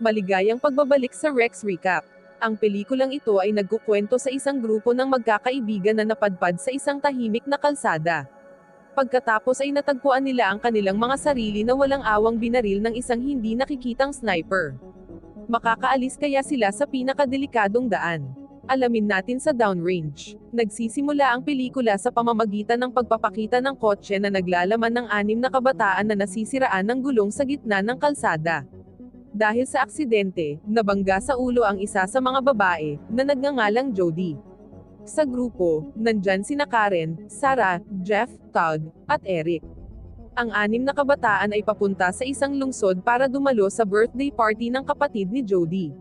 Maligayang pagbabalik sa Rex Recap. Ang pelikulang ito ay nagkukwento sa isang grupo ng magkakaibigan na napadpad sa isang tahimik na kalsada. Pagkatapos ay natagpuan nila ang kanilang mga sarili na walang awang binaril ng isang hindi nakikitang sniper. Makakaalis kaya sila sa pinakadelikadong daan. Alamin natin sa downrange. Nagsisimula ang pelikula sa pamamagitan ng pagpapakita ng kotse na naglalaman ng anim na kabataan na nasisiraan ng gulong sa gitna ng kalsada. Dahil sa aksidente, nabangga sa ulo ang isa sa mga babae, na nagngangalang Jody. Sa grupo, nandyan sina Karen, Sarah, Jeff, Todd, at Eric. Ang anim na kabataan ay papunta sa isang lungsod para dumalo sa birthday party ng kapatid ni Jody.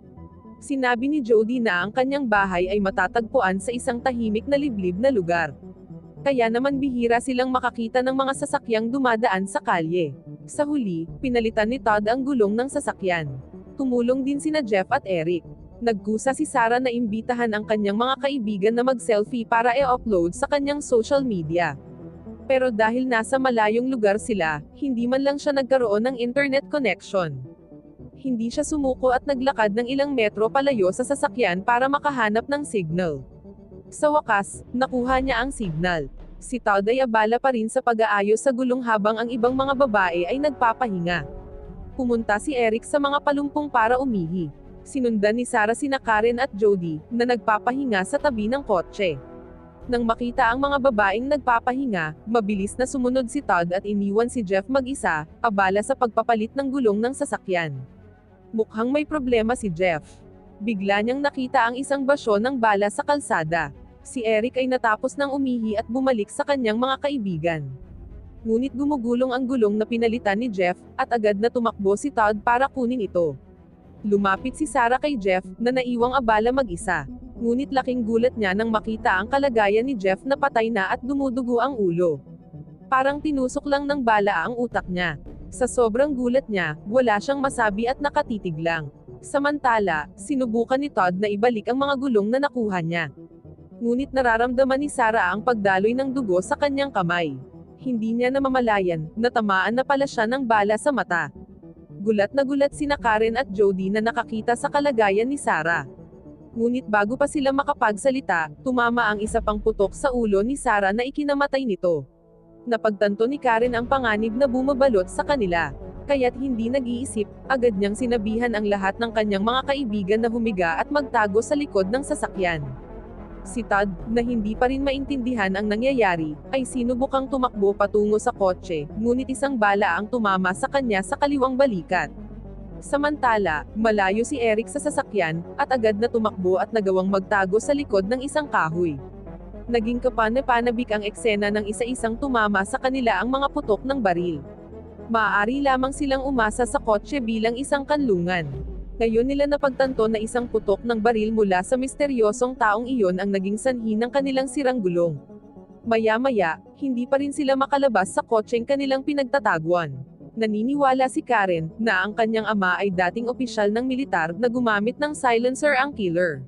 Sinabi ni Jody na ang kanyang bahay ay matatagpuan sa isang tahimik na liblib na lugar. Kaya naman bihira silang makakita ng mga sasakyang dumadaan sa kalye. Sa huli, pinalitan ni Todd ang gulong ng sasakyan. Tumulong din sina Jeff at Eric. Nagkusa si Sarah na imbitahan ang kanyang mga kaibigan na mag-selfie para i-upload sa kanyang social media. Pero dahil nasa malayong lugar sila, hindi man lang siya nagkaroon ng internet connection. Hindi siya sumuko at naglakad ng ilang metro palayo sa sasakyan para makahanap ng signal. Sa wakas, nakuha niya ang signal. Si Todd ay abala pa rin sa pag-aayos sa gulong habang ang ibang mga babae ay nagpapahinga. Pumunta si Eric sa mga palumpong para umihi. Sinundan ni Sarah sina Karen at Jody, na nagpapahinga sa tabi ng kotse. Nang makita ang mga babaeng nagpapahinga, mabilis na sumunod si Todd at iniwan si Jeff mag-isa, abala sa pagpapalit ng gulong ng sasakyan. Mukhang may problema si Jeff. Bigla niyang nakita ang isang basyo ng bala sa kalsada. Si Eric ay natapos ng umihi at bumalik sa kanyang mga kaibigan. Ngunit gumugulong ang gulong na pinalitan ni Jeff, at agad na tumakbo si Todd para kunin ito. Lumapit si Sarah kay Jeff, na naiwang abala mag-isa. Ngunit laking gulat niya nang makita ang kalagayan ni Jeff na patay na at dumudugo ang ulo. Parang tinusok lang ng bala ang utak niya. Sa sobrang gulat niya, wala siyang masabi at nakatitig lang. Samantala, sinubukan ni Todd na ibalik ang mga gulong na nakuha niya. Ngunit nararamdaman ni Sarah ang pagdaloy ng dugo sa kanyang kamay. Hindi niya namamalayan, natamaan na pala siya ng bala sa mata. Gulat na gulat sina Karen at Jody na nakakita sa kalagayan ni Sarah. Ngunit bago pa sila makapagsalita, tumama ang isa pang putok sa ulo ni Sarah na ikinamatay nito. Napagtanto ni Karen ang panganib na bumabalot sa kanila. Kaya't hindi nag-iisip, agad niyang sinabihan ang lahat ng kanyang mga kaibigan na humiga at magtago sa likod ng sasakyan. Si Todd, na hindi pa rin maintindihan ang nangyayari, ay sinubukang tumakbo patungo sa kotse, ngunit isang bala ang tumama sa kanya sa kaliwang balikat. Samantala, malayo si Eric sa sasakyan, at agad na tumakbo at nagawang magtago sa likod ng isang kahoy. Naging kapanapanabik ang eksena ng isa-isang tumama sa kanila ang mga putok ng baril. Maaari lamang silang umasa sa kotse bilang isang kanlungan. Ngayon nila napagtanto na isang putok ng baril mula sa misteryosong taong iyon ang naging sanhi ng kanilang sirang gulong. Maya-maya, hindi pa rin sila makalabas sa kotseng kanilang pinagtataguan. Naniniwala si Karen, na ang kanyang ama ay dating opisyal ng militar, na gumamit ng silencer ang killer.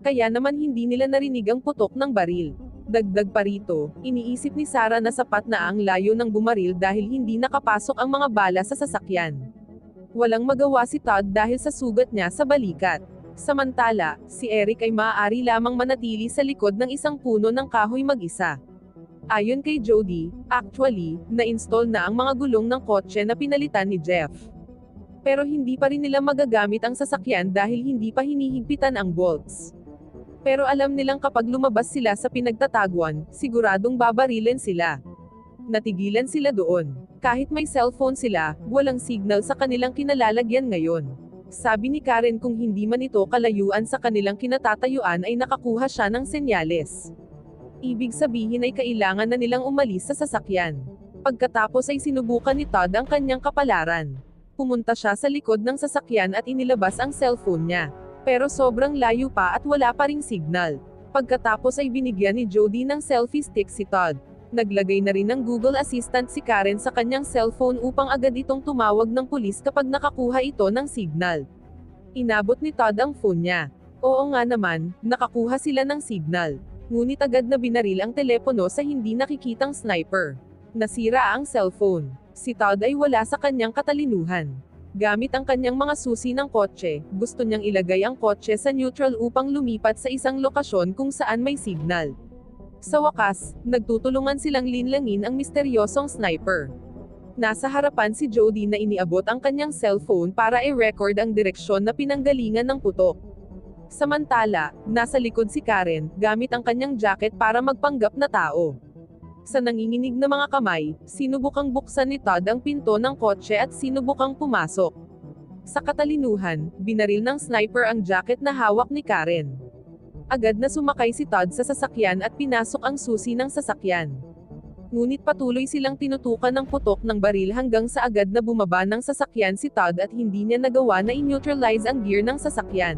Kaya naman hindi nila narinig ang putok ng baril. Dagdag pa rito, iniisip ni Sarah na sapat na ang layo ng bumaril dahil hindi nakapasok ang mga bala sa sasakyan. Walang magawa si Todd dahil sa sugat niya sa balikat. Samantala, si Eric ay maaari lamang manatili sa likod ng isang puno ng kahoy mag-isa. Ayon kay Jody, actually, na-install na ang mga gulong ng kotse na pinalitan ni Jeff. Pero hindi pa rin nila magagamit ang sasakyan dahil hindi pa hinihigpitan ang bolts. Pero alam nilang kapag lumabas sila sa pinagtataguan, siguradong babarilin sila. Natigilan sila doon. Kahit may cellphone sila, walang signal sa kanilang kinalalagyan ngayon. Sabi ni Karen kung hindi man ito kalayuan sa kanilang kinatatayuan ay nakakuha siya ng senyales. Ibig sabihin ay kailangan na nilang umalis sa sasakyan. Pagkatapos ay sinubukan ni Todd ang kanyang kapalaran. Pumunta siya sa likod ng sasakyan at inilabas ang cellphone niya. Pero sobrang layo pa at wala pa ring signal. Pagkatapos ay binigyan ni Jody ng selfie stick si Todd. Naglagay na rin ng Google Assistant si Karen sa kanyang cellphone upang agad itong tumawag ng pulis kapag nakakuha ito ng signal. Inabot ni Todd ang phone niya. Oo nga naman, nakakuha sila ng signal. Ngunit agad na binaril ang telepono sa hindi nakikitang sniper. Nasira ang cellphone. Si Todd ay wala sa kanyang katalinuhan. Gamit ang kanyang mga susi ng kotse, gusto niyang ilagay ang kotse sa neutral upang lumipat sa isang lokasyon kung saan may signal. Sa wakas, nagtutulungan silang linlangin ang misteryosong sniper. Nasa harapan si Jody na iniabot ang kanyang cellphone para i-record ang direksyon na pinanggalingan ng putok. Samantala, nasa likod si Karen, gamit ang kanyang jacket para magpanggap na tao. Sa nanginginig na mga kamay, sinubukang buksan ni Todd ang pinto ng kotse at sinubukang pumasok. Sa katalinuhan, binaril ng sniper ang jacket na hawak ni Karen. Agad na sumakay si Todd sa sasakyan at pinasok ang susi ng sasakyan. Ngunit patuloy silang tinutukan ng putok ng baril hanggang sa agad na bumaba ng sasakyan si Todd at hindi niya nagawa na i-neutralize ang gear ng sasakyan.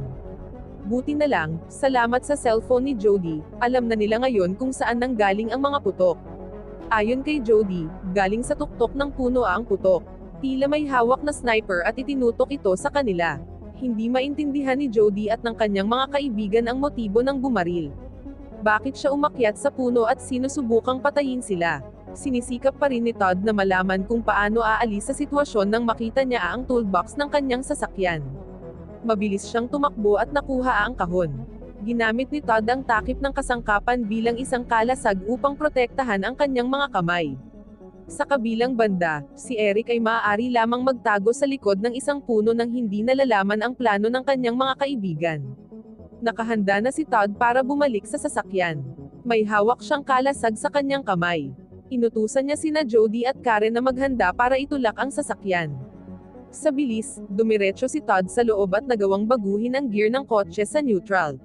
Buti na lang, salamat sa cellphone ni Jody, alam na nila ngayon kung saan nanggaling ang mga putok. Ayon kay Jody, galing sa tuktok ng puno ang putok. Tila may hawak na sniper at itinutok ito sa kanila. Hindi maintindihan ni Jody at ng kanyang mga kaibigan ang motibo ng bumaril. Bakit siya umakyat sa puno at sinusubukang patayin sila? Sinisikap pa rin ni Todd na malaman kung paano aalis sa sitwasyon nang makita niya ang toolbox ng kanyang sasakyan. Mabilis siyang tumakbo at nakuha ang kahon. Ginamit ni Todd ang takip ng kasangkapan bilang isang kalasag upang protektahan ang kanyang mga kamay. Sa kabilang banda, si Eric ay maaari lamang magtago sa likod ng isang puno nang hindi nalalaman ang plano ng kanyang mga kaibigan. Nakahanda na si Todd para bumalik sa sasakyan. May hawak siyang kalasag sa kanyang kamay. Inutusan niya sina Jody at Karen na maghanda para itulak ang sasakyan. Sa bilis, dumiretso si Todd sa loob at nagawang baguhin ang gear ng kotse sa neutral.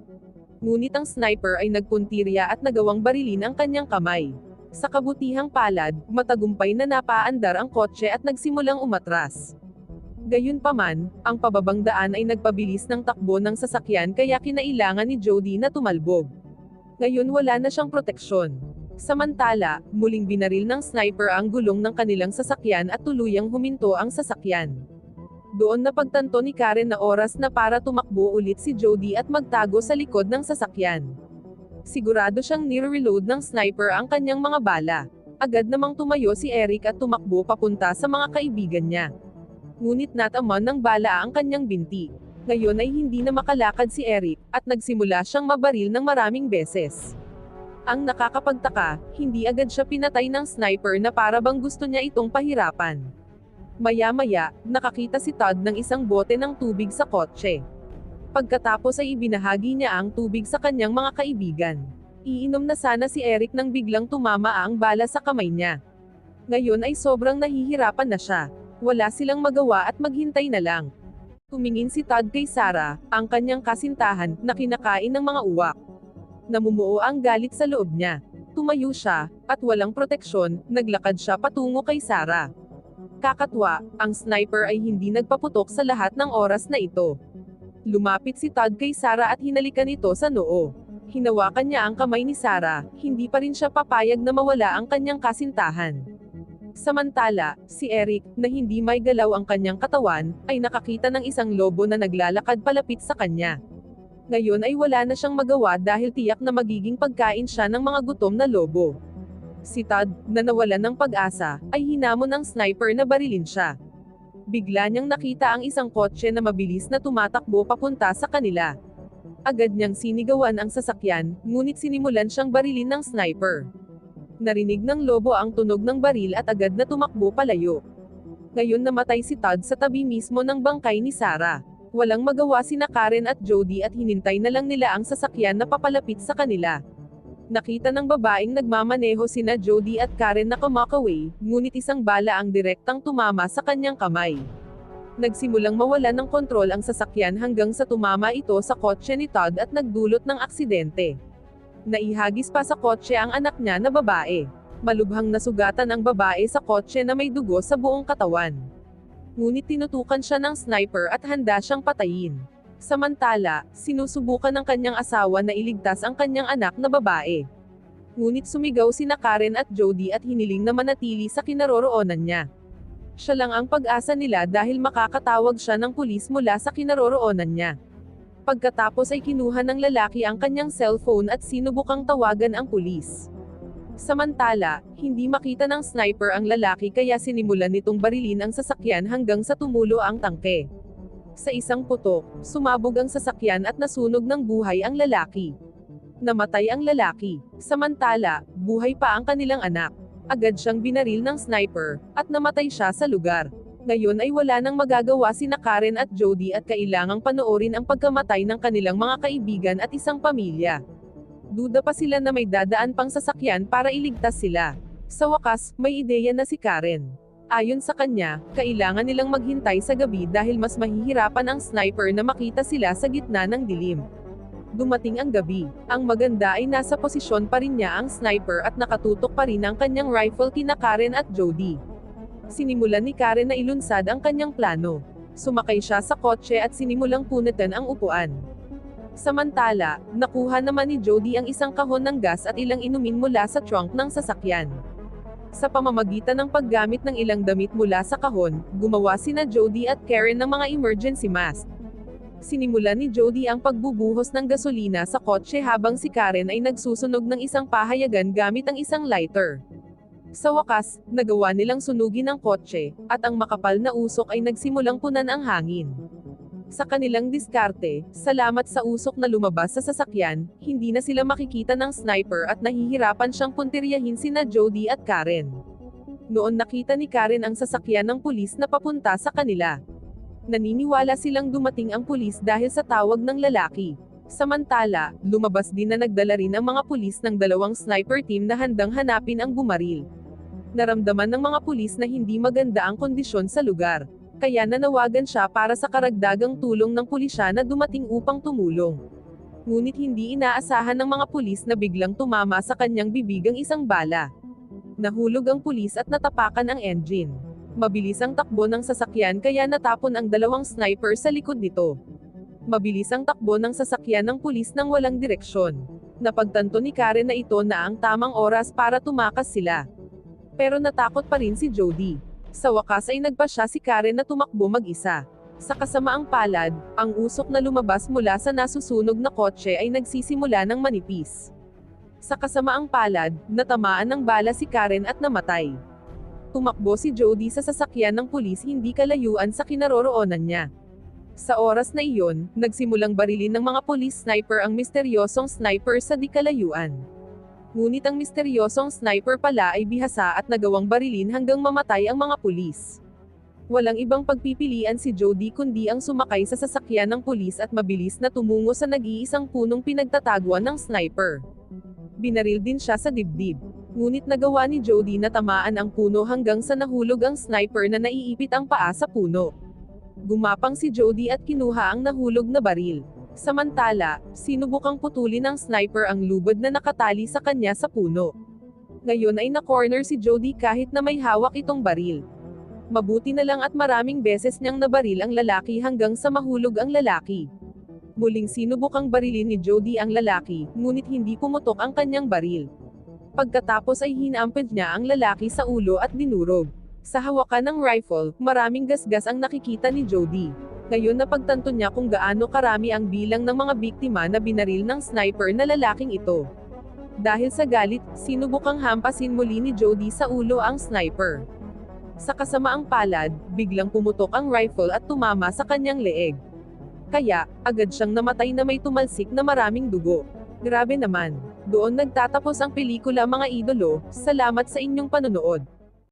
Ngunit ang sniper ay nagpuntirya at nagawang barilin ang kanyang kamay. Sa kabutihang palad, matagumpay na napaandar ang kotse at nagsimulang umatras. Gayunpaman, ang pababang daan ay nagpabilis ng takbo ng sasakyan kaya kinailangan ni Jody na tumalbog. Ngayon wala na siyang proteksyon. Samantala, muling binaril ng sniper ang gulong ng kanilang sasakyan at tuluyang huminto ang sasakyan. Doon napagtanto ni Karen na oras na para tumakbo ulit si Jody at magtago sa likod ng sasakyan. Sigurado siyang nire-reload ng sniper ang kanyang mga bala. Agad namang tumayo si Eric at tumakbo papunta sa mga kaibigan niya. Ngunit nataman ng bala ang kanyang binti. Ngayon ay hindi na makalakad si Eric, at nagsimula siyang mabaril ng maraming beses. Ang nakakapagtaka, hindi agad siya pinatay ng sniper na para bang gusto niya itong pahirapan. Maya-maya, nakakita si Todd ng isang bote ng tubig sa kotse. Pagkatapos ay ibinahagi niya ang tubig sa kanyang mga kaibigan. Iinom na sana si Eric nang biglang tumama ang bala sa kamay niya. Ngayon ay sobrang nahihirapan na siya. Wala silang magawa at maghintay na lang. Tumingin si Todd kay Sarah, ang kanyang kasintahan, na kinakain ng mga uwak. Namumuo ang galit sa loob niya. Tumayo siya, at walang proteksyon, naglakad siya patungo kay Sarah. Kakatwa, ang sniper ay hindi nagpaputok sa lahat ng oras na ito. Lumapit si Todd kay Sarah at hinalikan ito sa noo. Hinawakan niya ang kamay ni Sarah, hindi pa rin siya papayag na mawala ang kanyang kasintahan. Samantala, si Eric, na hindi may galaw ang kanyang katawan, ay nakakita ng isang lobo na naglalakad palapit sa kanya. Ngayon ay wala na siyang magawa dahil tiyak na magiging pagkain siya ng mga gutom na lobo. Si Todd, na nawalan ng pag-asa, ay hinamon ng sniper na barilin siya. Bigla niyang nakita ang isang kotse na mabilis na tumatakbo papunta sa kanila. Agad niyang sinigawan ang sasakyan, ngunit sinimulan siyang barilin ng sniper. Narinig ng lobo ang tunog ng baril at agad na tumakbo palayo. Ngayon namatay si Todd sa tabi mismo ng bangkay ni Sarah. Walang magawa sina Karen at Jody at hinintay na lang nila ang sasakyan na papalapit sa kanila. Nakita ng babaeng nagmamaneho sina Jody at Karen na kumakaway, ngunit isang bala ang direktang tumama sa kanyang kamay. Nagsimulang mawala ng kontrol ang sasakyan hanggang sa tumama ito sa kotse ni Todd at nagdulot ng aksidente. Naihagis pa sa kotse ang anak niya na babae. Malubhang nasugatan ang babae sa kotse na may dugo sa buong katawan. Ngunit tinutukan siya ng sniper at handa siyang patayin. Samantala, sinusubukan ng kanyang asawa na iligtas ang kanyang anak na babae. Ngunit sumigaw sina Karen at Jody at hiniling na manatili sa kinaroroonan niya. Siya lang ang pag-asa nila dahil makakatawag siya ng pulis mula sa kinaroroonan niya. Pagkatapos ay kinuha ng lalaki ang kanyang cellphone at sinubukang tawagan ang pulis. Samantala, hindi makita ng sniper ang lalaki kaya sinimulan nitong barilin ang sasakyan hanggang sa tumulo ang tangke. Sa isang putok, sumabog ang sasakyan at nasunog ng buhay ang lalaki. Namatay ang lalaki. Samantala, buhay pa ang kanilang anak. Agad siyang binaril ng sniper, at namatay siya sa lugar. Ngayon ay wala nang magagawa sina Karen at Jody at kailangang panoorin ang pagkamatay ng kanilang mga kaibigan at isang pamilya. Duda pa sila na may dadaan pang sasakyan para iligtas sila. Sa wakas, may ideya na si Karen. Ayon sa kanya, kailangan nilang maghintay sa gabi dahil mas mahihirapan ang sniper na makita sila sa gitna ng dilim. Dumating ang gabi. Ang maganda ay nasa posisyon pa rin niya ang sniper at nakatutok pa rin ang kanyang rifle kina Karen at Jody. Sinimulan ni Karen na ilunsad ang kanyang plano. Sumakay siya sa kotse at sinimulang punitan ang upuan. Samantala, nakuha naman ni Jody ang isang kahon ng gas at ilang inumin mula sa trunk ng sasakyan. Sa pamamagitan ng paggamit ng ilang damit mula sa kahon, gumawa sina Jody at Karen ng mga emergency mask. Sinimulan ni Jody ang pagbubuhos ng gasolina sa kotse habang si Karen ay nagsusunog ng isang pahayagan gamit ang isang lighter. Sa wakas, nagawa nilang sunugin ang kotse, at ang makapal na usok ay nagsimulang punan ang hangin. Sa kanilang diskarte, salamat sa usok na lumabas sa sasakyan, hindi na sila makikita ng sniper at nahihirapan siyang puntiryahin sina Jody at Karen. Noon nakita ni Karen ang sasakyan ng pulis na papunta sa kanila. Naniniwala silang dumating ang pulis dahil sa tawag ng lalaki. Samantala, lumabas din na nagdala rin ang mga pulis ng dalawang sniper team na handang hanapin ang bumaril. Naramdaman ng mga pulis na hindi maganda ang kondisyon sa lugar kaya nanawagan siya para sa karagdagang tulong ng pulisya na dumating upang tumulong. Ngunit hindi inaasahan ng mga pulis na biglang tumama sa kanyang bibigang isang bala. Nahulog ang pulis at natapakan ang engine. Mabilis ang takbo ng sasakyan kaya natapon ang dalawang sniper sa likod nito. Mabilis ang takbo ng sasakyan ng pulis nang walang direksyon. Napagtanto ni Karen na ito na ang tamang oras para tumakas sila. Pero natakot pa rin si Jody. Sa wakas ay nagpa siya si Karen na tumakbo mag-isa. Sa kasamaang palad, ang usok na lumabas mula sa nasusunog na kotse ay nagsisimula ng manipis. Sa kasamaang palad, natamaan ng bala si Karen at namatay. Tumakbo si Jody sa sasakyan ng pulis hindi kalayuan sa kinaroroonan niya. Sa oras na iyon, nagsimulang barilin ng mga pulis sniper ang misteryosong sniper sa di kalayuan. Ngunit ang misteryosong sniper pala ay bihasa at nagawang barilin hanggang mamatay ang mga pulis. Walang ibang pagpipilian si Jody kundi ang sumakay sa sasakyan ng pulis at mabilis na tumungo sa nag-iisang punong pinagtataguan ng sniper. Binaril din siya sa dibdib. Ngunit nagawa ni Jody na tamaan ang puno hanggang sa nahulog ang sniper na naiipit ang paa sa puno. Gumapang si Jody at kinuha ang nahulog na baril. Samantala, sinubukang putulin ng sniper ang lubad na nakatali sa kanya sa puno. Ngayon ay na-corner si Jody kahit na may hawak itong baril. Mabuti na lang at maraming beses niyang nabaril ang lalaki hanggang sa mahulog ang lalaki. Muling sinubukang barilin ni Jody ang lalaki, ngunit hindi pumutok ang kanyang baril. Pagkatapos ay hinampad niya ang lalaki sa ulo at dinurog. Sa hawakan ng rifle, maraming gasgas ang nakikita ni Jody. Ngayon napagtanto niya kung gaano karami ang bilang ng mga biktima na binaril ng sniper na lalaking ito. Dahil sa galit, sinubukang hampasin muli ni Jody sa ulo ang sniper. Sa kasamaang palad, biglang pumutok ang rifle at tumama sa kanyang leeg. Kaya, agad siyang namatay na may tumalsik na maraming dugo. Grabe naman. Doon nagtatapos ang pelikula mga idolo, salamat sa inyong panonood.